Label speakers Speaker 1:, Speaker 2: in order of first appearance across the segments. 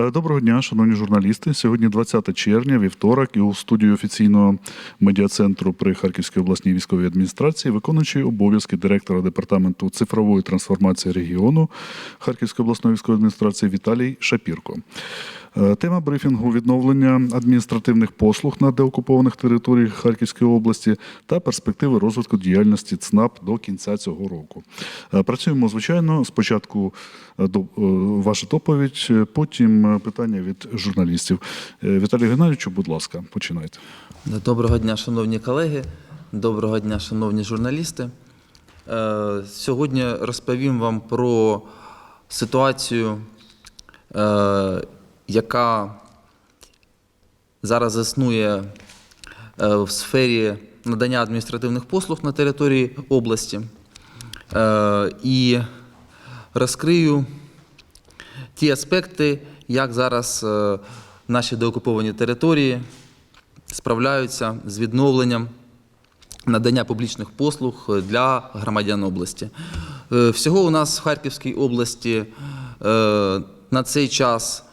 Speaker 1: Е, Доброго дня, шановні журналісти. Сьогодні 20 червня, вівторок, і у студії офіційного медіа-центру при Харківській обласній військовій адміністрації виконуючий обов'язки директора департаменту цифрової трансформації регіону Харківської обласної військової адміністрації Віталій Шапірко. Е, Тема брифінгу відновлення адміністративних послуг на деокупованих територіях Харківської області та перспективи розвитку діяльності ЦНАП до кінця цього року. Е, Працюємо, звичайно, спочатку е, до- ваша доповідь, потім питання від журналістів. Віталій Геннадійовичу, будь ласка, починайте.
Speaker 2: Доброго дня, шановні колеги, доброго дня, шановні журналісти. Сьогодні розповім вам про ситуацію, яка зараз існує е, в сфері надання адміністративних послуг на території області. Е, І розкрию ті аспекти, як зараз е, наші деокуповані території справляються з відновленням надання публічних послуг для громадян області. Всього у нас в Харківській області на цей час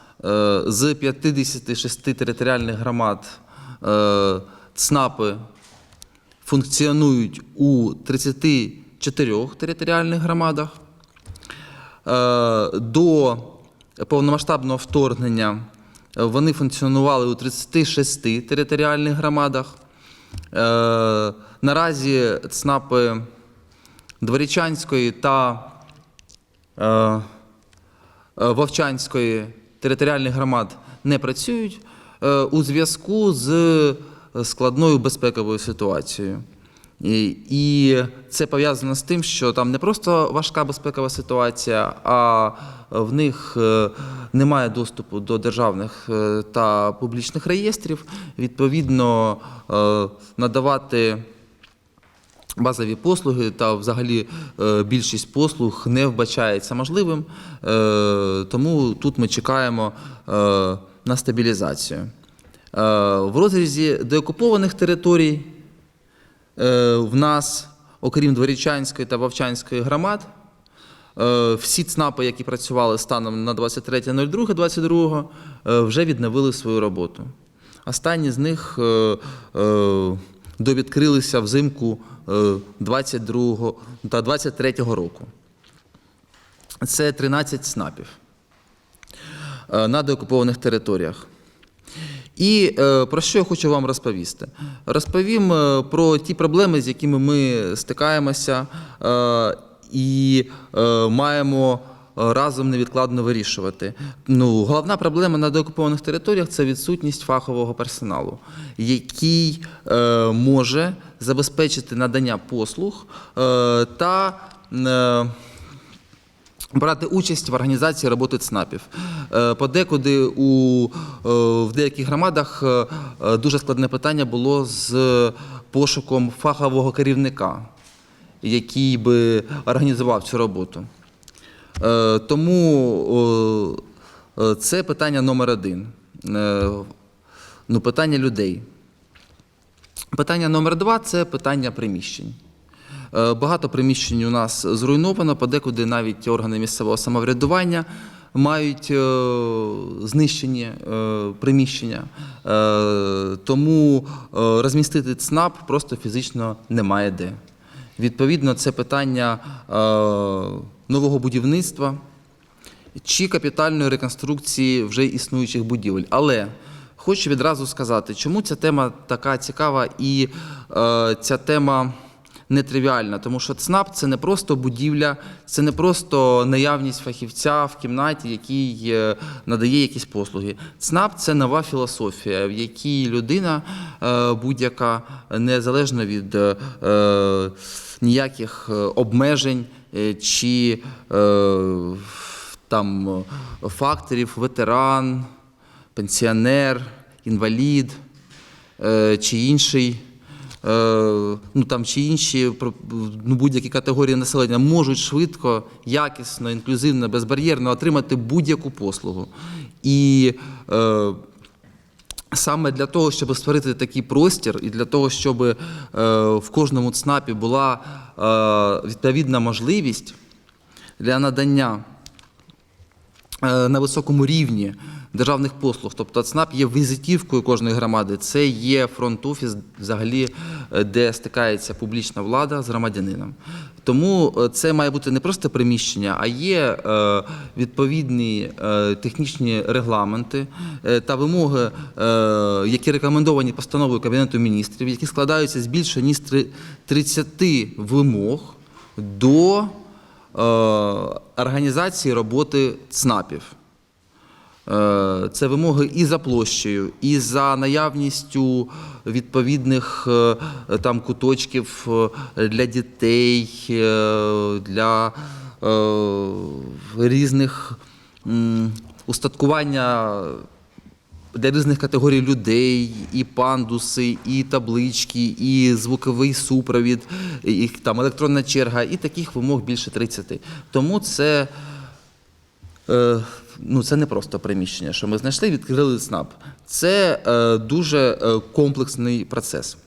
Speaker 2: з 56 територіальних громад е, ЦНАПи функціонують у 34 територіальних громадах. Е, До повномасштабного вторгнення е, вони функціонували у 36 територіальних громадах. Е, Наразі ЦНАПи Дворічанської та е, е, Вовчанської територіальних громад не працюють е, у зв'язку з складною безпековою ситуацією. І, це пов'язано з тим, що там не просто важка безпекова ситуація, а в них е, немає доступу до державних е, та публічних реєстрів. Відповідно, е, надавати базові послуги та взагалі е, більшість послуг не вбачається можливим, е, тому тут ми чекаємо е, на стабілізацію. В розрізі деокупованих територій в нас, окрім Дворічанської та Вовчанської громад, всі ЦНАПи, які працювали станом на 23.02.22, е, вже відновили свою роботу. Останні з них довідкрилися взимку 22 та 23 року. Це 13 ЦНАПів е, на деокупованих територіях. І е, про що я хочу вам розповісти? Розповім е, про ті проблеми, з якими ми стикаємося е, і е, маємо е, разом невідкладно вирішувати. Ну, головна проблема на деокупованих територіях це відсутність фахового персоналу, який е, може забезпечити надання послуг е, та е, брати участь в організації роботи ЦНАПів. Е, Подекуди у, в деяких громадах дуже складне питання було з пошуком фахового керівника, який би організував цю роботу. Тому це питання номер один. Ну, питання людей. Питання номер два це питання приміщень. Е, Багато приміщень у нас зруйновано, подекуди навіть органи місцевого самоврядування мають е, знищені е, приміщення. Тому розмістити ЦНАП просто фізично немає де. Відповідно, це питання нового будівництва чи капітальної реконструкції вже існуючих будівель. Але хочу відразу сказати, чому ця тема така цікава і е, ця тема нетривіальна. Тому що ЦНАП це не просто будівля, це не просто наявність фахівця в кімнаті, який е, надає якісь послуги. ЦНАП це нова філософія, в якій людина е, будь-яка незалежно від е, е, ніяких е, обмежень е, чи е, там факторів ветеран, пенсіонер, інвалід е, чи інший. е, Ну там чи інші ну, будь-які категорії населення можуть швидко, якісно, інклюзивно, безбар'єрно отримати будь-яку послугу. І е, саме для того, щоб створити такий простір, і для того, щоб е, в кожному ЦНАПі була е, відповідна можливість для надання е, на високому рівні державних послуг. Тобто ЦНАП є візитівкою кожної громади. Це є фронт-офіс, взагалі, е, де стикається публічна влада з громадянином. Тому е, це має бути не просто приміщення, а є е, відповідні технічні регламенти та вимоги, які рекомендовані постановою Кабінету міністрів, які складаються з більше ніж 30 вимог до організації роботи ЦНАПів. Е, Це вимоги і за площею, і за наявністю відповідних е, там куточків е, для дітей, для різних устаткування для різних категорій людей, і пандуси, і таблички, і звуковий супровід, і там електронна черга, і таких вимог більше 30. Тому це, ну, це не просто приміщення, що ми знайшли, відкрили СНАП. Це е, дуже е, комплексний процес.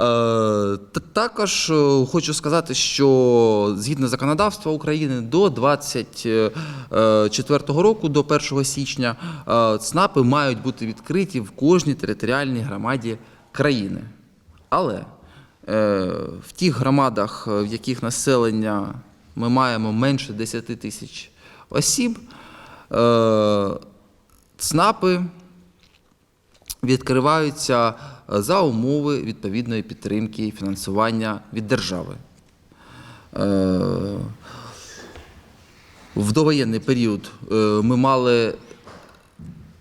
Speaker 2: Е, Також е, хочу сказати, що згідно законодавства України до 24 року, до 1 січня, ЦНАПи мають бути відкриті в кожній територіальній громаді країни. Але в тих громадах, в яких населення ми маємо менше 10 тисяч осіб, е, ЦНАПи відкриваються за умови відповідної підтримки і фінансування від держави. Е, В довоєнний період е, ми мали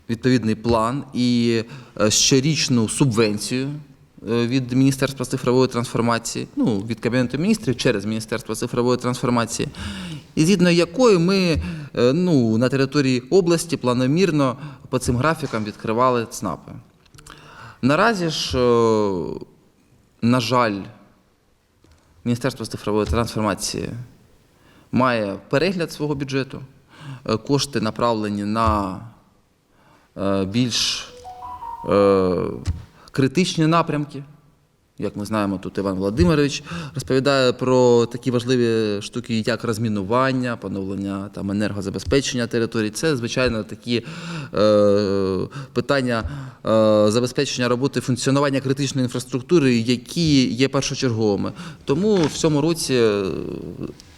Speaker 2: відповідний план і щорічну субвенцію від Міністерства цифрової трансформації, ну, від Кабінету міністрів через Міністерство цифрової трансформації, і згідно якої ми е, ну, на території області планомірно по цим графікам відкривали ЦНАПи. Наразі ж, е, на жаль, Міністерство цифрової трансформації має перегляд свого бюджету. Е, Кошти направлені на більш критичні напрямки. Як ми знаємо, тут Іван Володимирович розповідає про такі важливі штуки, як розмінування, поновлення там, енергозабезпечення територій. Це, звичайно, такі е, питання е, забезпечення роботи функціонування критичної інфраструктури, які є першочерговими. Тому в цьому році е,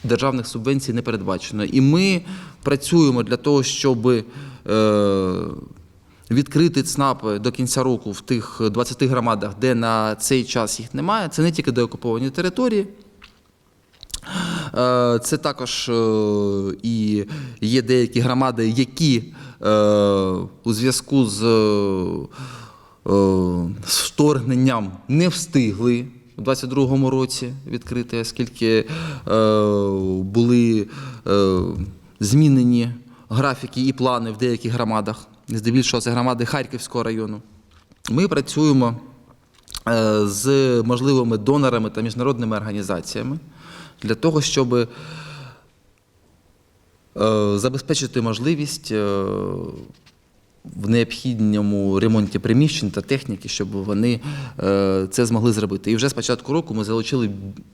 Speaker 2: державних субвенцій не передбачено. І ми працюємо для того, щоб. Е, відкрити ЦНАПи до кінця року в тих 20 громадах, де на цей час їх немає. Це не тільки деокуповані території. Е, Це також е, і є деякі громади, які е, у зв'язку з, вторгненням не встигли у 22-му році відкрити, оскільки були змінені графіки і плани в деяких громадах, здебільшого це громади Харківського району. Ми працюємо е, з можливими донорами та міжнародними організаціями для того, щоб е, забезпечити можливість е, в необхідному ремонті приміщень та техніки, щоб вони це змогли зробити. І вже з початку року ми залучили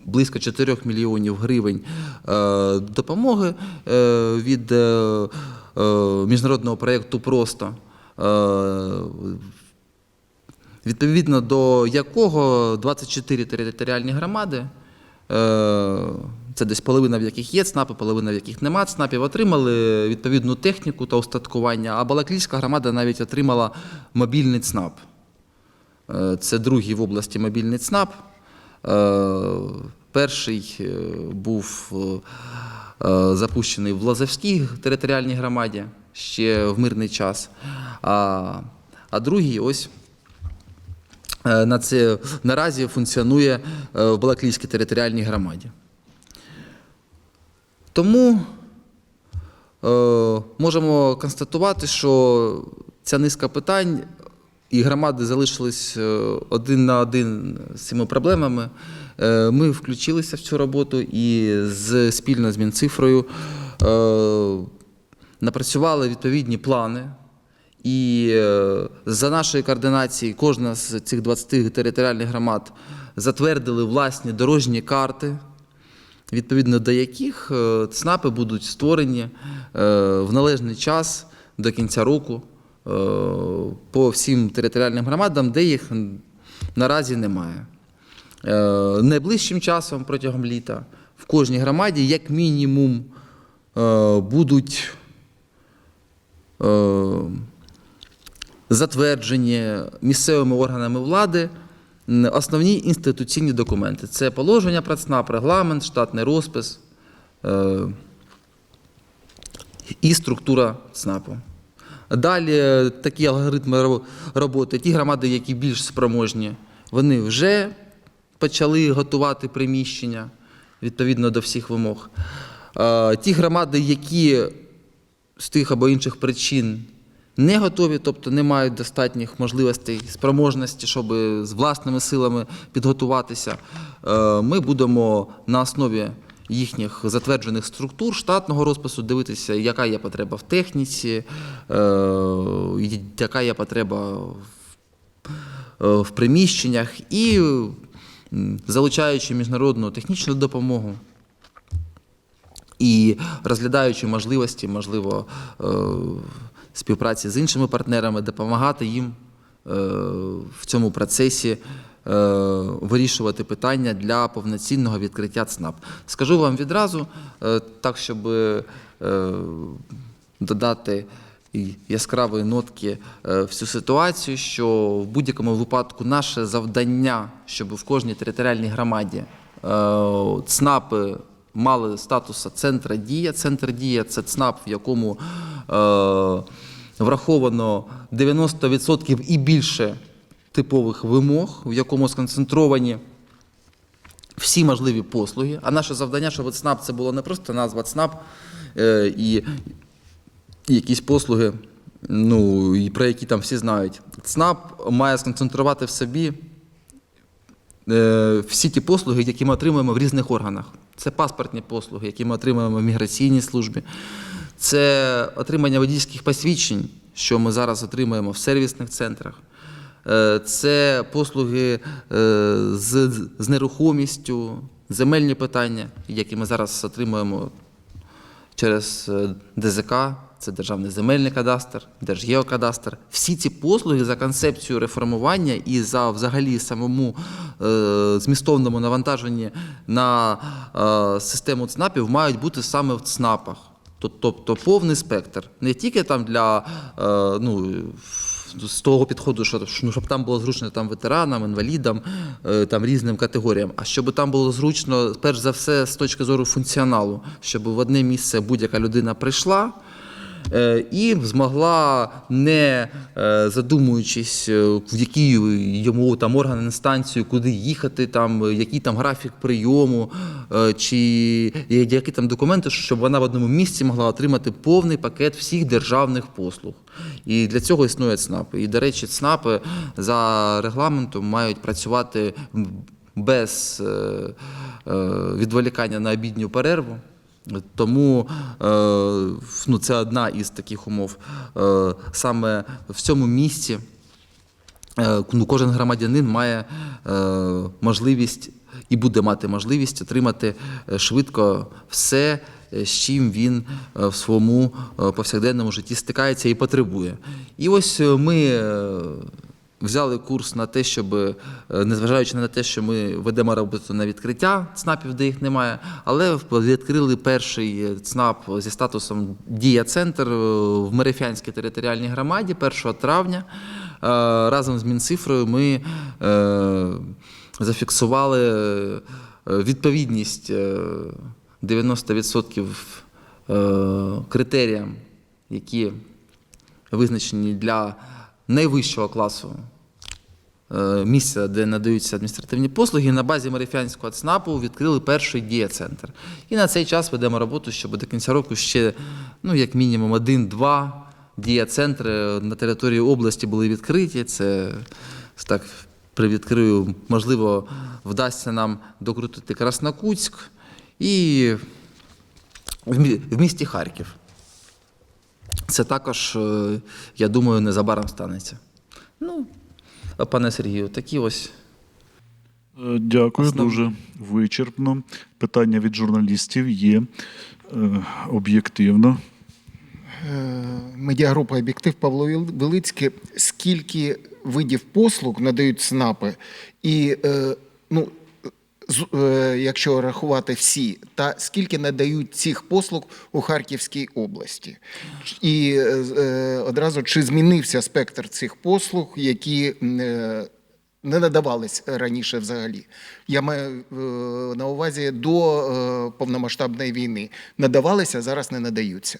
Speaker 2: близько 4 мільйонів гривень допомоги від міжнародного проєкту Просто. Е, відповідно до якого 24 територіальні громади, е, це десь половина в яких є ЦНАПи, половина в яких нема ЦНАПів, отримали відповідну техніку та устаткування, а Балаклійська громада навіть отримала мобільний ЦНАП. Е, Це другий в області мобільний ЦНАП. Е, Перший е, був е, е, запущений в Лозовській територіальній громаді ще в мирний час. А, а другий ось е, на це наразі функціонує е, в Балаклійській територіальній громаді. Тому е, можемо констатувати, що ця низка питань і громади залишились е, один на один з цими проблемами. Е, Ми включилися в цю роботу і з, спільно з Мінцифрою е, напрацювали відповідні плани. І е, за нашої координації кожна з цих 20 територіальних громад затвердили власні дорожні карти відповідно до яких ЦНАПи будуть створені в належний час до кінця року по всім територіальним громадам, де їх наразі немає. Е, Найближчим часом протягом літа в кожній громаді, як мінімум, е, будуть е, затверджені місцевими органами влади основні інституційні документи. Це положення про ЦНАП, регламент, штатний розпис і структура ЦНАПу. Далі такі алгоритми роботи. Ті громади, які більш спроможні, вони вже почали готувати приміщення відповідно до всіх вимог. Ті громади, які з тих або інших причин не готові, тобто не мають достатніх можливостей, спроможності, щоб з власними силами підготуватися, е, ми будемо на основі їхніх затверджених структур штатного розпису дивитися, яка є потреба в техніці, е, яка є потреба в е, приміщеннях і залучаючи міжнародну технічну допомогу і розглядаючи можливості, можливо, е, співпраці з іншими партнерами, допомагати їм е, в цьому процесі е, вирішувати питання для повноцінного відкриття ЦНАП. Скажу вам відразу, так, щоб додати яскравої нотки е, в цю ситуацію, що в будь-якому випадку наше завдання, щоб в кожній територіальній громаді е, ЦНАПи мали статус центра дія. Центр дія це ЦНАП, в якому е, враховано 90% і більше типових вимог, в якому сконцентровані всі можливі послуги. А наше завдання, щоб ЦНАП це було не просто назва ЦНАП і, і якісь послуги, ну, і про які там всі знають. ЦНАП має сконцентрувати в собі е, всі ті послуги, які ми отримуємо в різних органах. Це паспортні послуги, які ми отримуємо в міграційній службі, це отримання водійських посвідчень, що ми зараз отримуємо в сервісних центрах. Е, Це послуги е, з, з нерухомістю, земельні питання, які ми зараз отримуємо через ДЗК, це Державний земельний кадастр, Держгеокадастр. Всі ці послуги за концепцією реформування і за взагалі самому е, змістовному навантаженні на е, систему ЦНАПів мають бути саме в ЦНАПах. Тобто повний спектр. Не тільки там для е, ну, з того підходу, що ну, щоб там було зручно там, ветеранам, інвалідам, е, там, різним категоріям, а щоб там було зручно, перш за все, з точки зору функціоналу, щоб в одне місце будь-яка людина прийшла. Е, І змогла, не е, задумуючись, е, в які йому там орган інстанцію, куди їхати, там, який там графік прийому, чи які там документи, щоб вона в одному місці могла отримати повний пакет всіх державних послуг. І для цього існує ЦНАПи. І, до речі, ЦНАПи за регламентом мають працювати без відволікання на обідню перерву. Тому е, ну, це одна із таких умов. Е, саме в цьому місці е, ну, кожен громадянин має можливість і буде мати можливість отримати швидко все, з чим він в своєму повсякденному житті стикається і потребує. І ось ми. Е, Взяли курс на те, щоб, е, незважаючи на те, що ми ведемо роботу на відкриття ЦНАПів, де їх немає, але відкрили перший ЦНАП зі статусом Дія-центр е, в Мерефянській територіальній громаді 1 травня. Е, Разом з Мінцифрою ми е, зафіксували е, відповідність е, 90% е, критеріям, які визначені для найвищого класу е, місця, де надаються адміністративні послуги, на базі Марифянського ЦНАПу відкрили перший дія-центр. І на цей час ведемо роботу, щоб до кінця року ще, ну, як мінімум, один-два дія-центри на території області були відкриті. Це так привідкрию, можливо, вдасться нам докрутити Краснокутськ і в місті Харків. Це також, е, я думаю, незабаром станеться. Ну, пане Сергію, такі ось.
Speaker 1: Е, Дякую,
Speaker 2: Основ-
Speaker 1: дуже вичерпно. Питання від журналістів є е, об'єктивно.
Speaker 3: Медіагрупа Об'єктив Павло Велицький. Скільки видів послуг надають СНАПи? І е, ну, якщо рахувати всі, та скільки надають цих послуг у Харківській області? І е, е, одразу чи змінився спектр цих послуг, які е, не надавались раніше взагалі? Я маю е, на увазі до е, повномасштабної війни. Надавалися, зараз не надаються.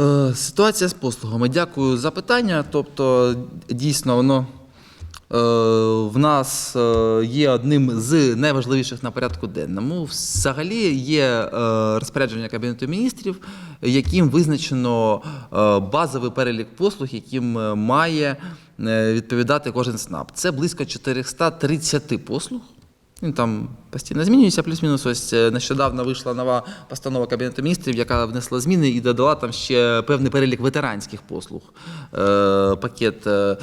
Speaker 2: Е, Ситуація з послугами. Дякую за питання. Тобто, дійсно, воно е, в нас е, є одним з найважливіших на порядку денному. Взагалі є е, розпорядження Кабінету міністрів, яким визначено е, базовий перелік послуг, яким е, має е, відповідати кожен СНАП. Це близько 430 послуг. Він там постійно змінюється, плюс-мінус. Ось е, нещодавно вийшла нова постанова Кабінету міністрів, яка внесла зміни і додала там ще певний перелік ветеранських послуг. Е, пакет е,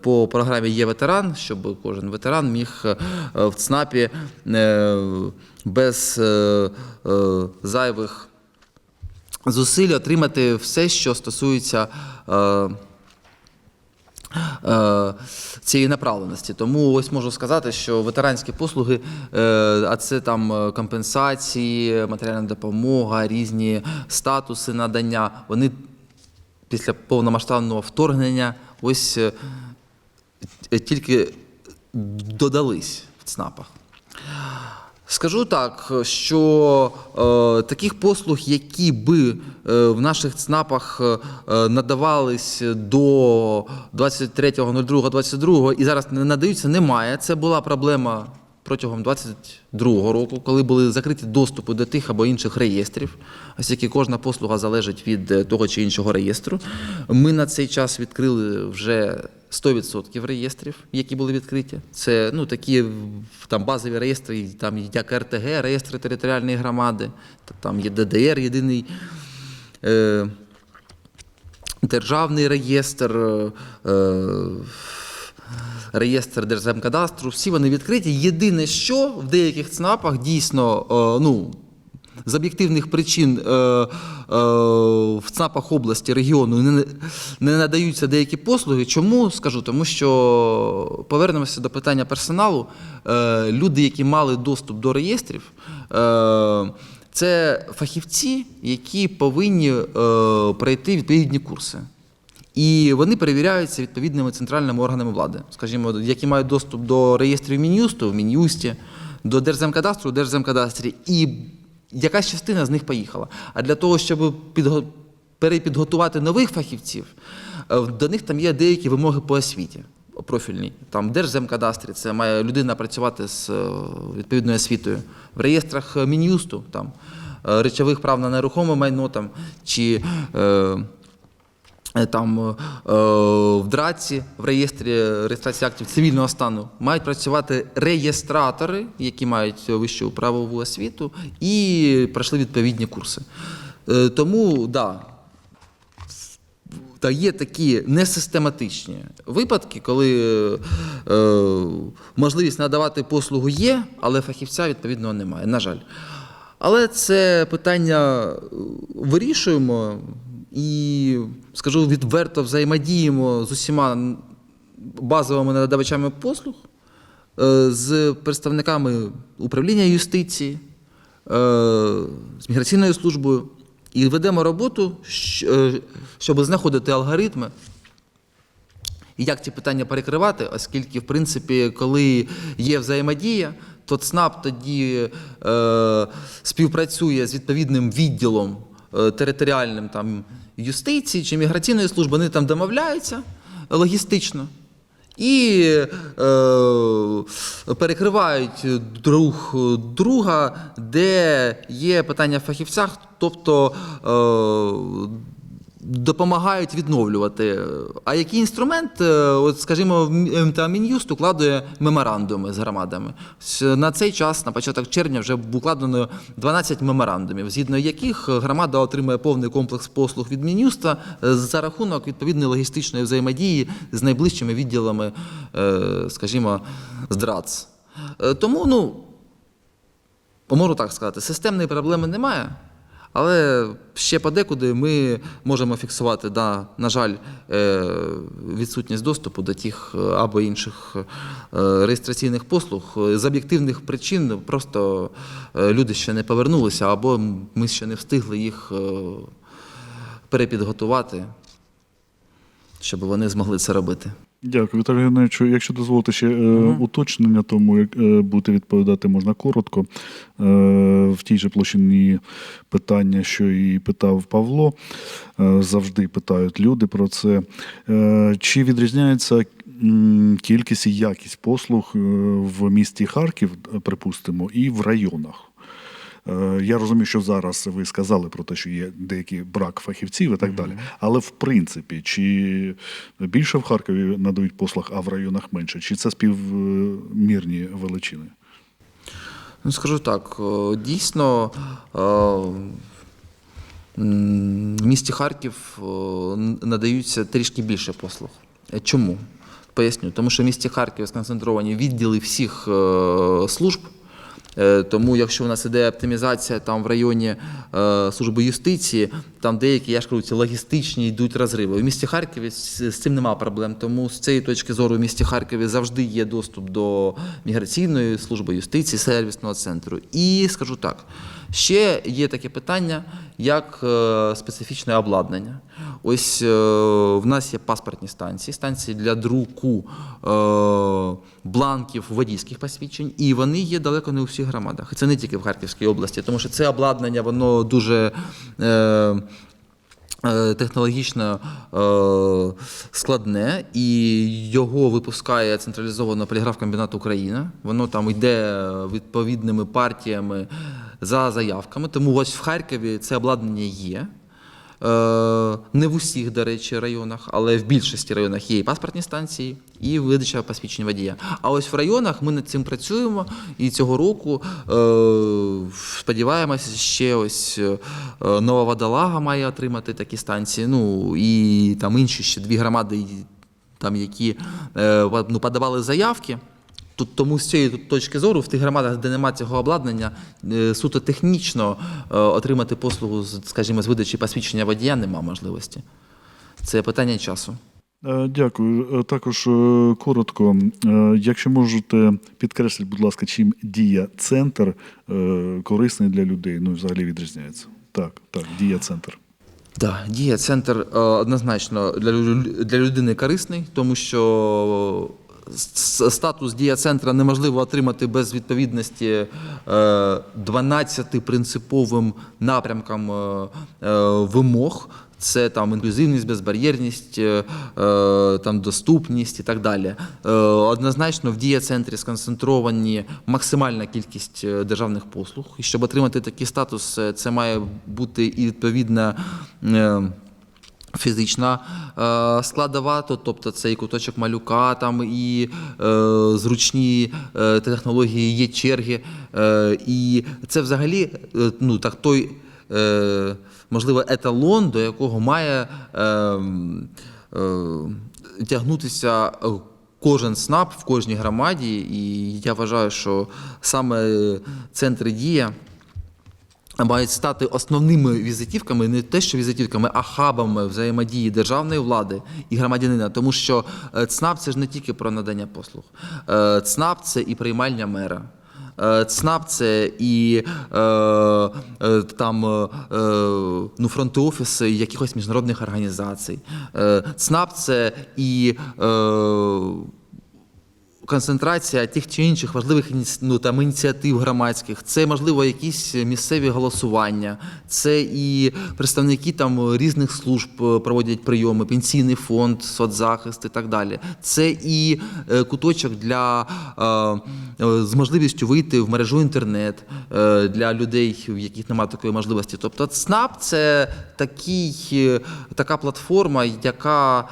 Speaker 2: по програмі є ветеран, щоб кожен ветеран міг в ЦНАПі без зайвих зусиль отримати все, що стосується. Е, цієї направленості. Тому ось можу сказати, що ветеранські послуги, е, а це там е, компенсації, матеріальна допомога, різні статуси надання, вони після повномасштабного вторгнення ось тільки додались в ЦНАПах. Скажу так, що е, таких послуг, які би е, в наших ЦНАПах е, надавались до 23.02.22 і зараз не надаються, немає. Це була проблема протягом 22 року, коли були закриті доступи до тих або інших реєстрів, оскільки кожна послуга залежить від е, того чи іншого реєстру. Ми на цей час відкрили вже 100% реєстрів, які були відкриті. Це ну, такі там, базові реєстри, там як РТГ, реєстри територіальної громади, там є ДДР, єдиний е, державний реєстр. Е, Реєстр Держземкадастру, всі вони відкриті. Єдине, що в деяких ЦНАПах дійсно е, ну, з об'єктивних причин е, е, в ЦНАПах області, регіону не, надаються деякі послуги. Чому скажу? Тому що повернемося до питання персоналу. Люди, які мали доступ до реєстрів, це фахівці, які повинні пройти відповідні курси. І вони перевіряються відповідними центральними органами влади, скажімо, які мають доступ до реєстрів Мін'юсту в Мін'юсті, до Держземкадастру в Держземкадастрі, і якась частина з них поїхала. А для того, щоб підго... перепідготувати нових фахівців, е, до них там є деякі вимоги по освіті профільній. Там Держземкадастрі це має людина працювати з е, відповідною освітою. В реєстрах Мін'юсту там е, речових прав на нерухоме майно там чи. Е, там е, в ДРАЦі, в реєстрі реєстрації актів цивільного стану мають працювати реєстратори, які мають вищу правову освіту і пройшли відповідні курси. Е, Тому, да, та є такі несистематичні випадки, коли е, можливість надавати послугу є, але фахівця відповідного немає. На жаль. Але це питання е, вирішуємо і, скажу відверто, взаємодіємо з усіма базовими надавачами послуг, е, з представниками управління юстиції, е, з міграційною службою. І ведемо роботу, е, щоб знаходити алгоритми, і як ці питання перекривати, оскільки, в принципі, коли є взаємодія, то ЦНАП тоді е, співпрацює з відповідним відділом територіальним там, юстиції чи міграційної служби, вони там домовляються логістично. І е, перекривають друг друга, де є питання в фахівцях, тобто е, допомагають відновлювати. А який інструмент, е, от, скажімо, МТА Мін'юст укладує меморандуми з громадами. На цей час, на початок червня, вже укладено 12 меморандумів, згідно яких громада отримує повний комплекс послуг від Мін'юста за рахунок відповідної логістичної взаємодії з найближчими відділами, е, скажімо, з ДРАЦ. Е, Тому, ну, можу так сказати, системної проблеми немає. Але ще подекуди ми можемо фіксувати, да, на жаль, е, відсутність доступу до тих е, або інших е, реєстраційних послуг з об'єктивних причин. Просто люди ще не повернулися, або ми ще не встигли їх перепідготувати, щоб вони змогли це робити.
Speaker 1: Дякую, Віталій Геннадійовичу. Якщо дозволите ще е, уточнення, тому як е, будете відповідати можна коротко. Е, в тій же площині питання, що і питав Павло, завжди питають люди про це. Чи відрізняється кількість і якість послуг в місті Харків, припустимо, і в районах? Е, Я розумію, що зараз ви сказали про те, що є деякий брак фахівців і так далі. Але в принципі, чи більше в Харкові надають послуг, а в районах менше? Чи це співмірні величини?
Speaker 2: Ну, скажу так, е, дійсно. е, В місті Харків надаються трішки більше послуг. Чому? Поясню. Тому що в місті Харків сконцентровані відділи всіх служб. Е, Тому, якщо в нас іде оптимізація там в районі е, служби юстиції, там деякі, я ж кажу, ці логістичні йдуть розриви. У місті Харкові з, цим немає проблем. Тому з цієї точки зору в місті Харкові завжди є доступ до міграційної служби юстиції, сервісного центру. І скажу так, ще є таке питання, як е, специфічне обладнання. Ось е, в нас є паспортні станції, станції для друку е, бланків водійських посвідчень, і вони є далеко не у всіх громадах. Це не тільки в Харківській області, тому що це обладнання, воно дуже. Технологічно складне, і його випускає централізовано поліграф-комбінат Україна. Воно там йде відповідними партіями за заявками. Тому ось в Харкові це обладнання є. Е, Не в усіх, до речі, районах, але в більшості районах є і паспортні станції, і видача посвідчень водія. А ось в районах ми над цим працюємо, і цього року е, сподіваємося, ще ось е, нова водолага має отримати такі станції. Ну і там інші ще дві громади, там які ну, подавали заявки. Тут тому з цієї точки зору в тих громадах, де немає цього обладнання, е, суто технічно е, отримати послугу, скажімо, з видачі посвідчення водія немає можливості. Це питання часу.
Speaker 1: Е, Дякую. Також коротко, якщо можете підкресліть, будь ласка, чим дія центр корисний для людей, ну і взагалі відрізняється. Так, так, дія центр.
Speaker 2: Так, дія центр однозначно для, людини корисний, тому що статус дія центра неможливо отримати без відповідності е, 12 принциповим напрямкам е, е, вимог. Це там інклюзивність, безбар'єрність, е, е, там доступність і так далі. Е, Однозначно в дія-центрі сконцентровані максимальна кількість е, державних послуг. І щоб отримати такий статус, е, це має бути і відповідна. Фізична е, складова, то- тобто це і куточок малюка, там і е, зручні е, технології, є черги. Е, і це взагалі е, ну, так, той, е, можливо, еталон, до якого має е, е, тягнутися кожен СНАП в кожній громаді. І я вважаю, що саме центри дія мають стати основними візитівками, не те, що візитівками, а хабами взаємодії державної влади і громадянина. Тому що е, ЦНАП це ж не тільки про надання послуг. Е, ЦНАП це і приймальня мера. Е, ЦНАП це і е, е, там е, ну, фронти офіси якихось міжнародних організацій. Е, ЦНАП це і е, концентрація тих чи інших важливих ну, там, ініціатив громадських, це можливо якісь місцеві голосування, це і представники там різних служб е, проводять прийоми, пенсійний фонд, соцзахист і так далі. Це і е, куточок для е, з можливістю вийти в мережу інтернет для людей, в яких немає такої можливості. Тобто ЦНАП це такий, така платформа, яка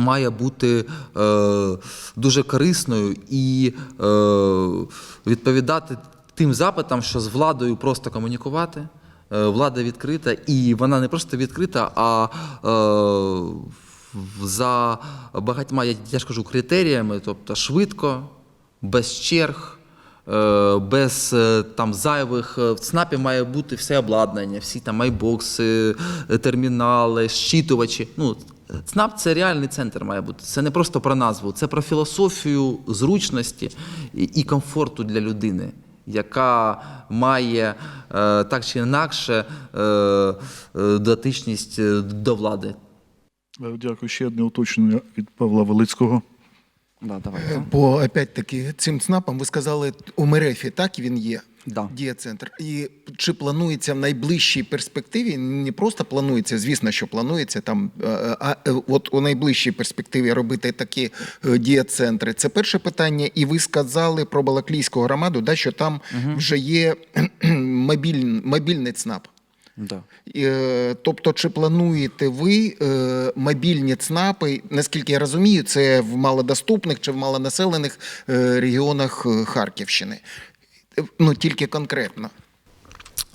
Speaker 2: має бути е, дуже корисною і е, відповідати тим запитам, що з владою просто комунікувати. Е, Влада відкрита, і вона не просто відкрита, а е, за багатьма, я, я ж кажу, критеріями, тобто швидко, без черг. Е, без е, там зайвих е, в ЦНАПі має бути все обладнання, всі там майбокси, термінали, щитувачі. Ну, ЦНАП це реальний центр має бути. Це не просто про назву, це про філософію зручності і, комфорту для людини, яка має е, так чи інакше е, е, дотичність до влади.
Speaker 1: Дякую. Ще одне уточнення від Павла Велицького.
Speaker 4: Да, давай.
Speaker 3: Бо опять-таки цим ЦНАПом ви сказали, у Мерефі так він є.
Speaker 4: Да.
Speaker 3: Дієцентр. І чи планується в найближчій перспективі? Не просто планується, звісно, що планується там, е, а е, от у найближчій перспективі робити такі е, дієцентри. Це перше питання. І ви сказали про Балаклійську громаду, да, що там вже є мобіль, мобільний ЦНАП.
Speaker 4: Да.
Speaker 3: Е, Тобто, чи плануєте ви е, мобільні ЦНАПи, наскільки я розумію, це в малодоступних чи в малонаселених е, регіонах е, Харківщини? Ну, тільки конкретно.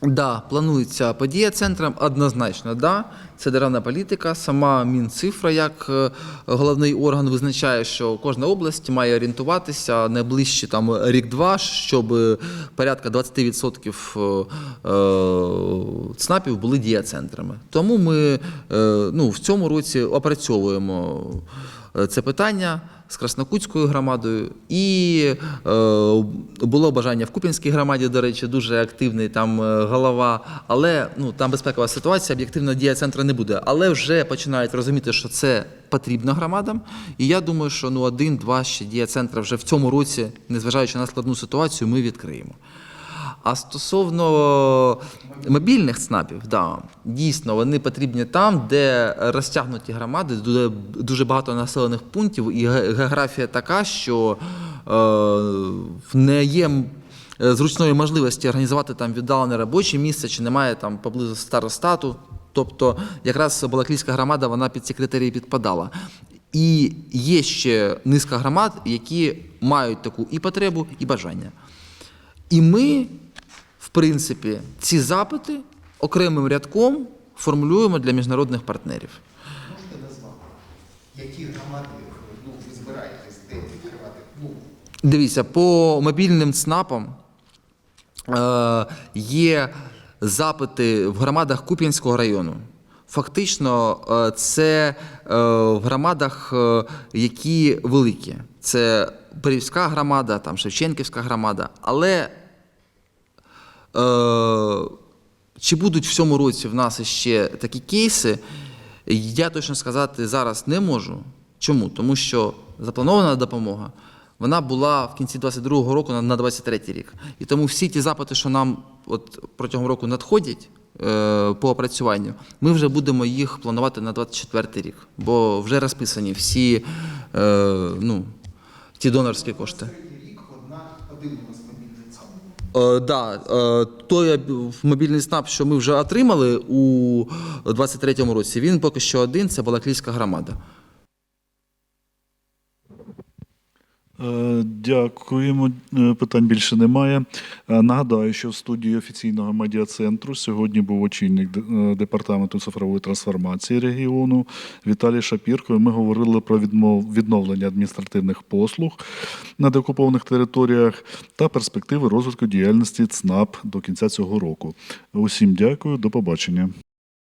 Speaker 2: Да, планується подія центром. Однозначно, да. Це державна політика. Сама Мінцифра, як е, головний орган, визначає, що кожна область має орієнтуватися найближчі там рік-два, щоб е, порядка 20% е, ЦНАПів були дієцентрами. Тому ми ну, в цьому році опрацьовуємо це питання з Краснокутською громадою. І е, було бажання в Куп'янській громаді, до речі, дуже активний там е, голова. Але ну, там безпекова ситуація, об'єктивно дія центру не буде. Але вже починають розуміти, що це потрібно громадам. І я думаю, що ну, один-два ще дія центра вже в цьому році, незважаючи на складну ситуацію, ми відкриємо. А стосовно мобільних ЦНАПів, да, дійсно, вони потрібні там, де розтягнуті громади, де дуже багато населених пунктів, і географія така, що е, не є е, зручної можливості організувати там віддалене робоче місце, чи немає там поблизу старостату. Тобто, якраз Балаклійська громада вона під ці критерії підпадала. І є ще низка громад, які мають таку і потребу, і бажання. І ми, принципі, ці запити окремим рядком формулюємо для міжнародних партнерів.
Speaker 3: Можете назвати, які громади ну, ви збираєтесь де відкривати? Ну,
Speaker 2: Дивіться, по мобільним ЦНАПам е, є запити в громадах Куп'янського району. Фактично, е, це е, в громадах, е, які великі. Це Перівська громада, там Шевченківська громада. Але чи будуть в цьому році в нас ще такі кейси, я точно сказати зараз не можу. Чому? Тому що запланована допомога вона була в кінці 22-го року на- на 23-й рік. І тому всі ті запити, що нам от протягом року надходять е, по опрацюванню, ми вже будемо їх планувати на 24-й рік, бо вже розписані всі е, ну, ті донорські кошти.
Speaker 3: рік одна, один у нас мобільний ЦНАП.
Speaker 2: Е, да, е, той мобільний СНАП, що ми вже отримали у 23-му році, він поки що один це Балаклійська громада.
Speaker 1: Е, Дякуємо. Е, Питань більше немає. Е, Нагадаю, що в студії офіційного медіа-центру сьогодні був очільник е, департаменту цифрової трансформації регіону Віталій Шапірко. Ми говорили про відновлення адміністративних послуг на деокупованих територіях та перспективи розвитку діяльності ЦНАП до кінця цього року. Усім дякую, до побачення.